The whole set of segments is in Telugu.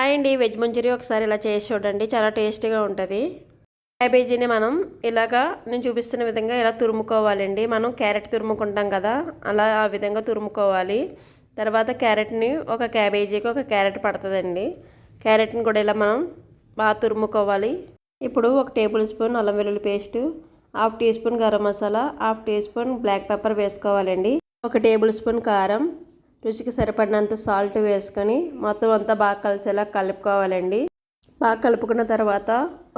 హాయ్ అండి వెజ్ మంచూరియా ఒకసారి ఇలా చేసి చూడండి. చాలా టేస్టీగా ఉంటుంది. క్యాబేజీని మనం ఇలాగా నేను చూపిస్తున్న విధంగా ఇలా తురుముకోవాలండి. మనం క్యారెట్ తురుముకుంటాం కదా అలా ఆ విధంగా తురుముకోవాలి. తర్వాత క్యారెట్ని ఒక క్యాబేజీకి ఒక క్యారెట్ పడుతుందండి. క్యారెట్ని కూడా ఇలా మనం బాగా తురుముకోవాలి. ఇప్పుడు ఒక టేబుల్ స్పూన్ అల్లం వెల్లుల్లి paste half teaspoon garam masala half teaspoon black pepper వేసుకోవాలండి. ఒక టేబుల్ స్పూన్ కారం రుచికి సరిపడినంత సాల్ట్ వేసుకొని మొత్తం అంతా బాగా కలిసేలా కలుపుకోవాలండి. బాగా కలుపుకున్న తర్వాత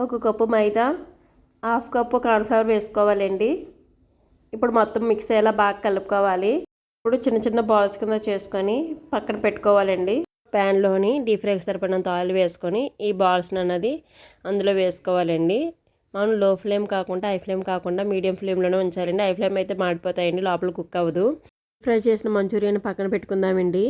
ఒక cup maida half cup cornflour వేసుకోవాలండి. ఇప్పుడు మొత్తం మిక్స్ అయ్యేలా బాగా కలుపుకోవాలి. ఇప్పుడు చిన్న చిన్న బాల్స్ కింద చేసుకొని పక్కన పెట్టుకోవాలండి. ప్యాన్లోని డీప్ ఫ్రైకి సరిపడినంత ఆయిల్ వేసుకొని ఈ బాల్స్ అన్నది అందులో వేసుకోవాలండి. మనం లో ఫ్లేమ్ కాకుండా హై ఫ్లేమ్ కాకుండా మీడియం ఫ్లేమ్లోనే ఉంచాలండి. హై ఫ్లేమ్ అయితే మాడిపోతాయండి లోపల కుక్ అవ్వదు. ఫ్రై చేసిన మంచూరియాని పక్కన పెట్టుకుందామండి.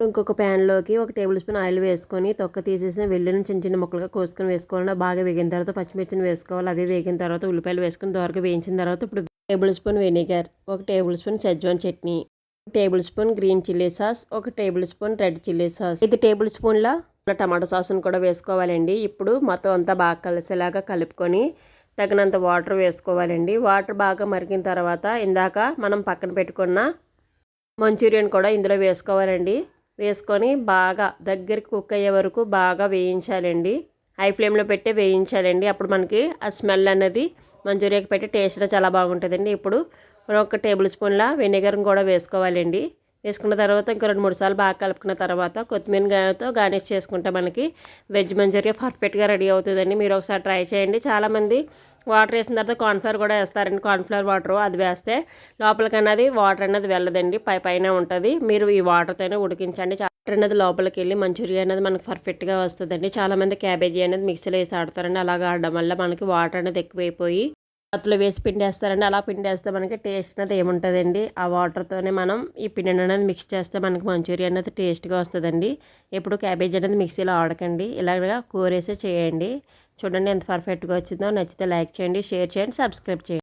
ఇంకొక ప్యాన్లోకి ఒక టేబుల్ స్పూన్ ఆయిల్ వేసుకొని తొక్క తీసేసిన వెల్లుల్లిని చిన్న చిన్న ముక్కలుగా కోసుకొని వేసుకోవాలి బాగా వేగిన తర్వాత పచ్చిమిర్చిని వేసుకోవాలి. అవి వేగిన తర్వాత ఉల్లిపాయలు వేసుకొని దోరగా వేయించిన తర్వాత ఇప్పుడు టేబుల్ స్పూన్ వెనిగర్ ఒక tablespoon schezwan chutney tablespoon green chilli sauce ఒక tablespoon red chilli sauce. ఇది టేబుల్ స్పూన్ల టమాటో సాస్ని కూడా వేసుకోవాలండి. ఇప్పుడు మొత్తం అంతా బాగా కలిసేలాగా కలుపుకొని తగినంత వాటర్ వేసుకోవాలండి. వాటర్ బాగా మరిగిన తర్వాత ఇందాక మనం పక్కన పెట్టుకున్న మంచూరియన్ కూడా ఇందులో వేసుకోవాలండి. వేసుకొని బాగా దగ్గరికి కుక్ అయ్యే వరకు బాగా వేయించాలండి. హై ఫ్లేమ్లో పెట్టి వేయించాలండి. అప్పుడు మనకి ఆ స్మెల్ అనేది మంచూరియాకి పెట్టి టేస్ట్ చాలా బాగుంటుందండి. ఇప్పుడు ఒక టేబుల్ స్పూన్ల వెనిగర్ని కూడా వేసుకోవాలండి. వేసుకున్న తర్వాత ఇంకా రెండు మూడు సార్లు బాగా కలుపుకున్న తర్వాత కొత్తిమీరతో గార్నిష్ చేసుకుంటే మనకి వెజ్ మంచూరియా పర్ఫెక్ట్గా రెడీ అవుతుందండి. మీరు ఒకసారి ట్రై చేయండి. చాలామంది వాటర్ వేసిన తర్వాత కార్న్ఫ్లవర్ కూడా వేస్తారండి. కార్న్ఫ్లవర్ వాటర్ అది వేస్తే లోపలికన్నది వాటర్ అనేది వెళ్ళదండి. పై పైన ఉంటుంది. మీరు ఈ వాటర్తోనే ఉడికించండి. వాటర్ అనేది లోపలికి వెళ్ళి మంచూరియా అనేది మనకు పర్ఫెక్ట్గా వస్తుందండి. చాలామంది క్యాబేజీ అనేది మిక్సీలో వేసి ఆడతారండి. అలాగా ఆడడం వల్ల మనకి వాటర్ అనేది ఎక్కువైపోయి అతలో వేసి పిండేస్తారండి. అలా పిండేస్తే మనకి టేస్ట్ అనేది ఏముంటుందండి? ఆ వాటర్తోనే మనం ఈ పిండి అనేది మిక్స్ చేస్తే మనకి మంచూరియా అనేది టేస్ట్గా వస్తుందండి. ఎప్పుడు క్యాబేజ్ అనేది మిక్సీలో ఆడకండి. ఇలాగా కూరేసే చేయండి. చూడండి ఎంత పర్ఫెక్ట్గా వచ్చిందో. నచ్చితే లైక్ చేయండి షేర్ చేయండి సబ్స్క్రైబ్ చేయండి.